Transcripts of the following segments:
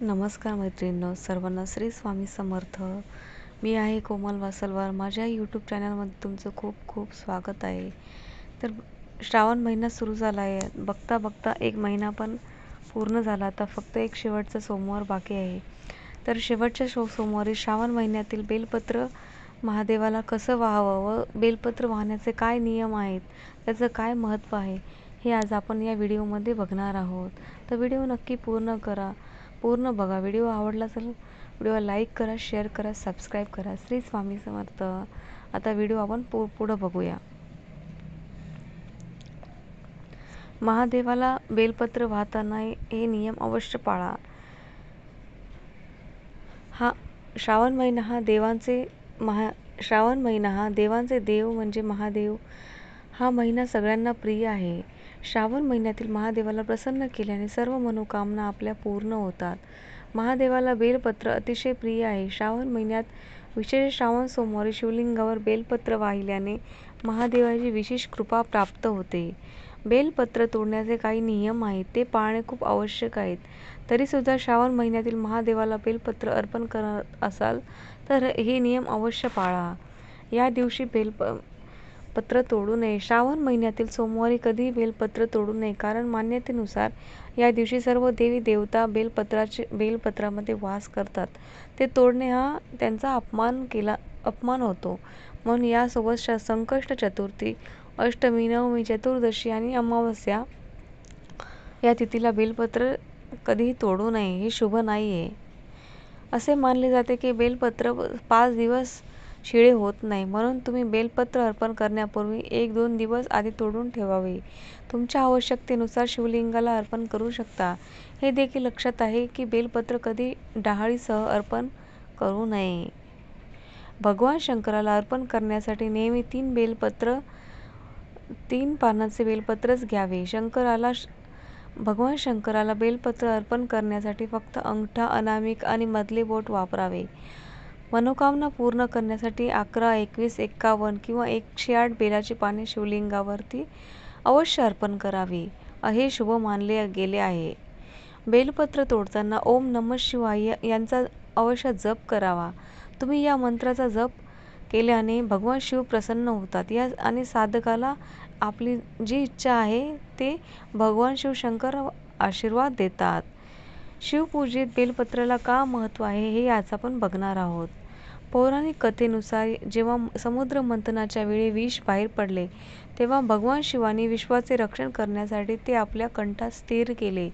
नमस्कार मैत्रिणींनो सर्वांना श्री स्वामी समर्थ. मी आहे कोमल वासलवार. माझ्या यूट्यूब चॅनलमध्ये तुमचं खूप खूप स्वागत आहे. तर श्रावण महिना सुरू झाला आहे बघता बघता एक महिना पण पूर्ण झाला. आता फक्त एक शेवटचा सोमवार बाकी आहे. तर शेवटच्या शो सोमवारी श्रावण महिन्यातील बेलपत्र महादेवाला कसं वाहावं व बेलपत्र वाहण्याचे काय नियम आहेत त्याचं काय महत्त्व आहे हे आज आपण या व्हिडिओमध्ये बघणार आहोत. तर व्हिडिओ नक्की पूर्ण करा. पूर्ण बघा. व्हिडिओ आवडला असेल व्हिडिओ लाईक करा शेअर करा सबस्क्राईब करा. श्री स्वामी समर्थ. आता व्हिडिओ आपण पु पुढं बघूया. महादेवाला बेलपत्र वाहताना हे नियम अवश्य पाळा. हा श्रावण महिना हा देवांचे महा श्रावण महिना हा देवांचे देव म्हणजे महादेव. हा महिना सगळ्यांना प्रिय आहे. श्रावण महिन्यातील महादेवाला प्रसन्न केल्याने सर्व मनोकामना आपल्या पूर्ण होतात. महादेवाला बेलपत्र अतिशय प्रिय आहे. श्रावण महिन्यात विशेष श्रावण सोमवारी शिवलिंगावर बेलपत्र वाहिल्याने महादेवाची विशेष कृपा प्राप्त होते. बेलपत्र तोडण्याचे काही नियम आहेत. ते पाळणे खूप आवश्यक आहेत. तरीसुद्धा श्रावण महिन्यातील महादेवाला बेलपत्र अर्पण करत असाल तर हे नियम अवश्य पाळा. या दिवशी बेलप पत्र तोडू नये. श्रावण महिन्यातील सोमवारी कधीही बेलपत्र तोडू नये कारण मान्यतेनुसार या दिवशी सर्व देवी देवता बेलपत्राचे बेलपत्रामध्ये वास करतात. ते तोडणे हा त्यांचा अपमान केला अपमान होतो. म्हणून यासोबत संकष्ट चतुर्थी अष्टमी नवमी चतुर्दशी आणि अमावस्या या तिथीला बेलपत्र कधीही तोडू नये हे शुभ नाही आहे असे मानले जाते की बेलपत्र पाच दिवस शिळे होत नाही. म्हणून तुम्ही बेलपत्र अर्पण करण्यापूर्वी एक दोन दिवस आधी तोडून ठेवावे. तुमच्या आवश्यकतेनुसार शिवलिंगाला अर्पण करू शकता. हे देखील लक्षात आहे की बेलपत्र कधी डहाळीसह अर्पण करू नये. भगवान शंकराला अर्पण करण्यासाठी नेहमी तीन बेलपत्र तीन पानाचे बेलपत्रच घ्यावे. शंकराला भगवान शंकराला बेलपत्र अर्पण करण्यासाठी फक्त अंगठा अनामिक आणि मधले बोट वापरावे. मनोकामना पूर्ण करण्यासाठी अकरा एकवीस एक्कावन्न किंवा एकशे आठ बेलाची पाने शिवलिंगावरती अवश्य अर्पण करावी. हे शुभ मानले गेले आहे. बेलपत्र तोडताना ओम नम शिवाय यांचा अवश्य जप करावा. तुम्ही या मंत्राचा जप केल्याने भगवान शिव प्रसन्न होतात. या आणि साधकाला आपली जी इच्छा आहे ते भगवान शिवशंकर आशीर्वाद देतात. शिवपूजेत बेलपत्राला का महत्त्व आहे हे आज आपण बघणार आहोत. पौराणिक कथेनुसार जेव्हा समुद्र मंथनाच्या वेळी विष बाहेर पडले तेव्हा भगवान शिवाने विश्वाचे रक्षण करण्यासाठी ते आपल्या कंठात स्थिर केले.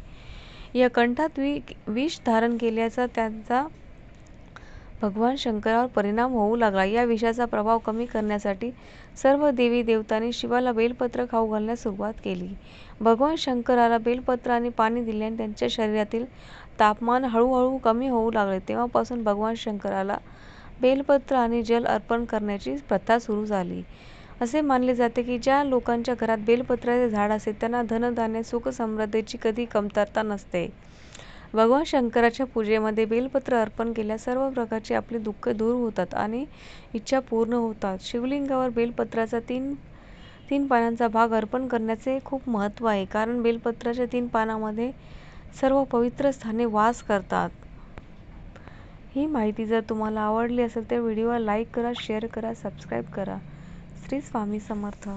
या कंठात वि विष धारण केल्याचा त्यांचा भगवान शंकरावर परिणाम होऊ लागला. या विषाचा प्रभाव कमी करण्यासाठी सर्व देवी देवतांनी शिवाला बेलपत्र खाऊ घालण्यास सुरुवात केली. भगवान शंकराला बेलपत्र आणि पाणी दिल्याने त्यांच्या शरीरातील तापमान हळूहळू कमी होऊ लागले. तेव्हापासून भगवान शंकराला बेलपत्र आणि जल अर्पण करण्याची प्रथा सुरू झाली. असे मानले जाते की ज्या लोकांच्या घरात बेलपत्राचे झाड असते त्यांना धनधान्य सुख समृद्धीची कधी कमतरता नसते. भगवान शंकराच्या पूजेमध्ये बेलपत्र अर्पण केल्यास सर्व प्रकारची आपली दुःख दूर होतात आणि इच्छा पूर्ण होतात. शिवलिंगावर बेलपत्राचा तीन तीन पानांचा भाग अर्पण करण्याचे खूप महत्त्व आहे कारण बेलपत्राच्या तीन पानामध्ये सर्व पवित्र स्थाने वास करतात. ही माहिती जर तुम्हाला आवडली असेल तर व्हिडिओला लाईक करा शेअर करा सबस्क्राईब करा. श्री स्वामी समर्थ.